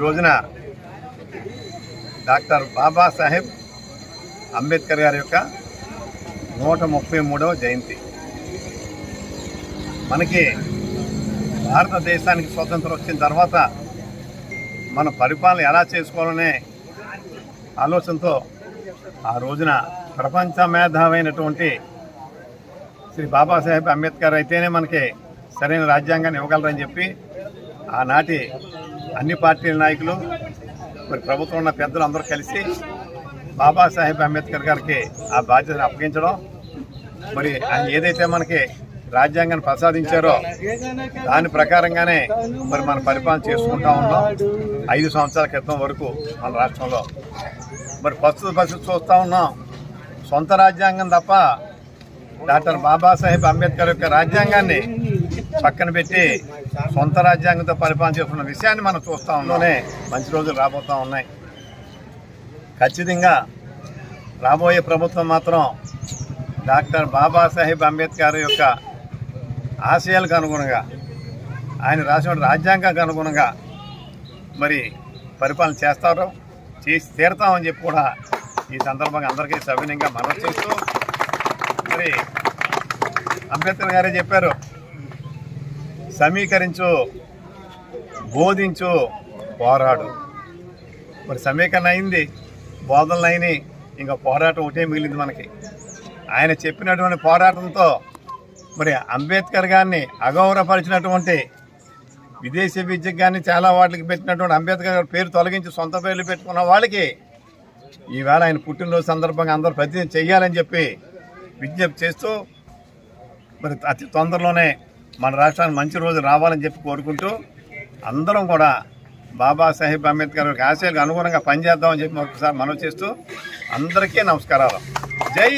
రోజున డాక్టర్ బాబాసాహెబ్ అంబేద్కర్ గారి యొక్క నూట ముప్పై మూడవ జయంతి. మనకి భారతదేశానికి స్వతంత్రం వచ్చిన తర్వాత మన పరిపాలన ఎలా చేసుకోవాలనే ఆలోచనతో ఆ రోజున ప్రపంచ మేధావైనటువంటి శ్రీ బాబాసాహెబ్ అంబేద్కర్ అయితేనే మనకి సరైన రాజ్యాంగాన్ని ఇవ్వగలరని చెప్పి ఆనాటి అన్ని పార్టీల నాయకులు మరి ప్రభుత్వం ఉన్న పెద్దలు అందరూ కలిసి బాబాసాహెబ్ అంబేద్కర్ గారికి ఆ బాధ్యతను అప్పగించడం మరి ఆయన ఏదైతే మనకి రాజ్యాంగాన్ని ప్రసాదించారో దాని ప్రకారంగానే మరి మన పరిపాలన చేసుకుంటా ఉన్నాం. ఐదు సంవత్సరాల క్రితం వరకు మన రాష్ట్రంలో. మరి ప్రస్తుత పరిస్థితి చూస్తూ ఉన్నాం. సొంత రాజ్యాంగం తప్ప డాక్టర్ బాబాసాహెబ్ అంబేద్కర్ యొక్క రాజ్యాంగాన్ని పక్కన పెట్టి సొంత రాజ్యాంగంతో పరిపాలన చేస్తున్న విషయాన్ని మనం చూస్తూ ఉన్నానే మంచి రోజులు రాబోతూ ఉన్నాయి. ఖచ్చితంగా రాబోయే ప్రభుత్వం మాత్రం డాక్టర్ బాబాసాహెబ్ అంబేద్కర్ యొక్క ఆశయాలకు అనుగుణంగా ఆయన రాసిన రాజ్యాంగానికి అనుగుణంగా మరి పరిపాలన చేస్తారు చేసి తీరుతామని చెప్పి కూడా ఈ సందర్భంగా అందరికీ సవినయంగా మనం చేస్తూ మరి అంబేద్కర్ గారే చెప్పారు. సమీకరించు బోధించు పోరాడు. మరి సమీకరణ అయింది బోధనలు అయినాయి ఇంకా పోరాటం ఒకటే మిగిలింది మనకి. ఆయన చెప్పినటువంటి పోరాటంతో మరి అంబేద్కర్ గారిని అగౌరవపరిచినటువంటి విదేశీ విద్యకు కానీ చాలా వాటికి పెట్టినటువంటి అంబేద్కర్ గారి పేరు తొలగించి సొంత పేర్లు పెట్టుకున్న వాళ్ళకి ఈవేళ ఆయన పుట్టినరోజు సందర్భంగా అందరూ ప్రతి చెయ్యాలని చెప్పి విజ్ఞప్తి చేస్తూ మరి అతి తొందరలోనే మన రాష్ట్రానికి మంచి రోజు రావాలని చెప్పి కోరుకుంటూ అందరం కూడా బాబాసాహెబ్ అంబేద్కర్ గారికి ఆశయాలకు అనుగుణంగా పనిచేద్దామని చెప్పి ఒకసారి మనం చేస్తూ అందరికీ నమస్కారాలు. జై